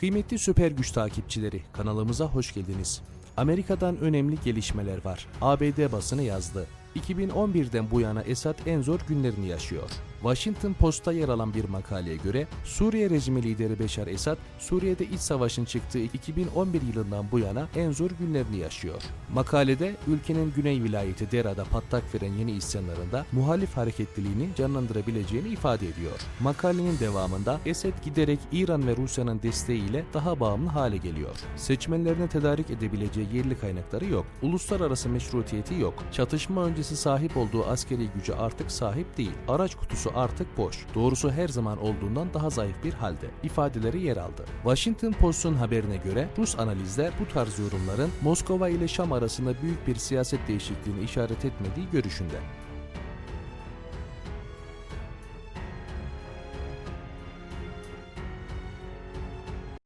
Kıymetli süper güç takipçileri, kanalımıza hoş geldiniz. Amerika'dan önemli gelişmeler var. ABD basını yazdı. 2011'den bu yana Esad en zor günlerini yaşıyor. Washington Post'ta yer alan bir makaleye göre Suriye rejimi lideri Beşar Esad, Suriye'de iç savaşın çıktığı 2011 yılından bu yana en zor günlerini yaşıyor. Makalede ülkenin güney vilayeti Dera'da patlak veren yeni isyanlarında muhalif hareketliliğini canlandırabileceğini ifade ediyor. Makalenin devamında Esed giderek İran ve Rusya'nın desteğiyle daha bağımlı hale geliyor. Seçmenlerine tedarik edebileceği yerli kaynakları yok. Uluslararası meşrutiyeti yok. Çatışma öncesi sahip olduğu askeri gücü artık sahip değil. Araç kutusu artık boş. Doğrusu her zaman olduğundan daha zayıf bir halde. ifadeleri yer aldı. Washington Post'un haberine göre Rus analizler bu tarz yorumların Moskova ile Şam arasında büyük bir siyaset değişikliğini işaret etmediği görüşünde.